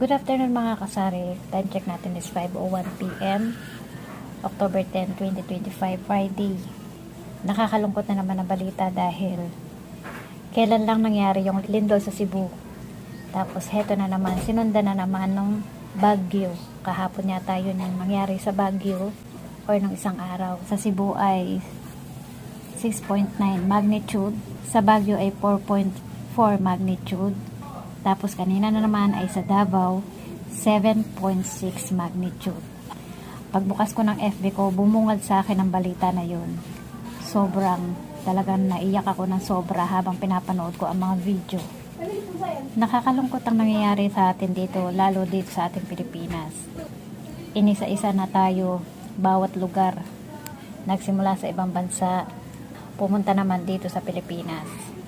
Good afternoon mga kasari. Time check natin is 5.01pm. October 10, 2025, Friday. Nakakalungkot na naman ang balita dahil kailan lang nangyari yung lindol sa Cebu. Tapos heto na naman, sinundan na naman ng Baguio. Kahapon yata yun yung nangyari sa Baguio or ng isang araw. Sa Cebu ay 6.9 magnitude. Sa Baguio ay 4.4 magnitude. Tapos kanina na naman ay sa Davao, 7.6 magnitude. Pagbukas ko ng FB ko, bumungad sa akin ang balita na yun. Sobrang talagang naiyak ako ng sobra habang pinapanood ko ang mga video. Nakakalungkot ang nangyayari sa atin dito, lalo dito sa ating Pilipinas. Inisa-isa na tayo, bawat lugar. Nagsimula sa ibang bansa, pumunta naman dito sa Pilipinas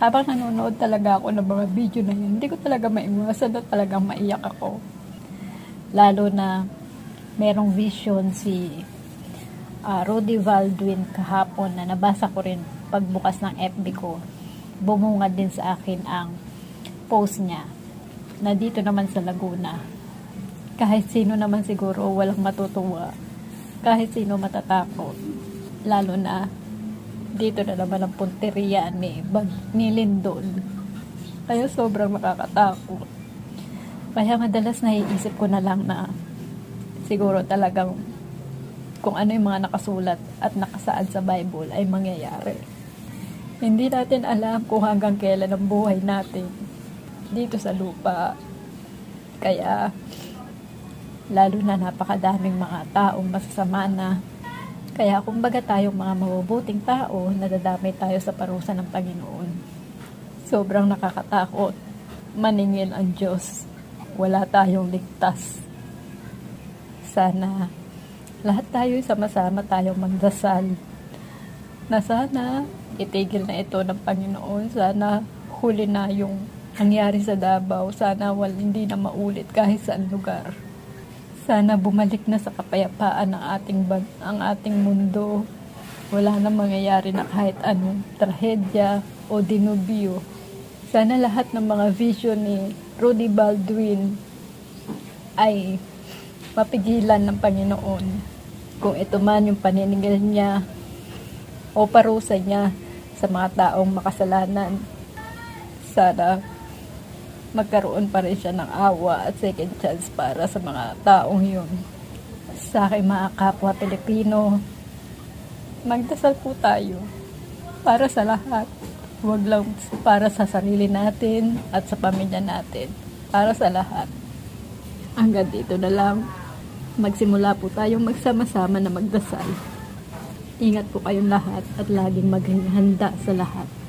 habang nanonood talaga ako ng mga video na yun, hindi ko talaga maiwasan na talagang maiyak ako. Lalo na merong vision si uh, Rudy Baldwin kahapon na nabasa ko rin pagbukas ng FB ko. Bumungad din sa akin ang post niya na dito naman sa Laguna. Kahit sino naman siguro walang matutuwa. Kahit sino matatakot. Lalo na dito na naman ang punteriya ni, Bag, ni Lindol. Kaya sobrang nakakatakot. Kaya madalas naiisip ko na lang na siguro talagang kung ano yung mga nakasulat at nakasaad sa Bible ay mangyayari. Hindi natin alam kung hanggang kailan ang buhay natin dito sa lupa. Kaya lalo na napakadaming mga taong masasama na kaya kumbaga tayong mga mabubuting tao, nadadamay tayo sa parusa ng Panginoon. Sobrang nakakatakot. Maningil ang Diyos. Wala tayong ligtas. Sana lahat tayo sama-sama tayong magdasal na sana itigil na ito ng Panginoon. Sana huli na yung nangyari sa Davao. Sana wal, hindi na maulit kahit saan lugar. Sana bumalik na sa kapayapaan ang ating ang ating mundo. Wala na mangyayari na kahit anong trahedya o dinubyo. Sana lahat ng mga vision ni Rudy Baldwin ay mapigilan ng Panginoon. Kung ito man yung paniningil niya o parusa niya sa mga taong makasalanan. Sana magkaroon pa rin siya ng awa at second chance para sa mga taong yun. Sa aking mga kapwa Pilipino, magdasal po tayo para sa lahat. Huwag lang para sa sarili natin at sa pamilya natin. Para sa lahat. Hanggang dito na lang. Magsimula po tayong magsama-sama na magdasal. Ingat po kayong lahat at laging maging handa sa lahat.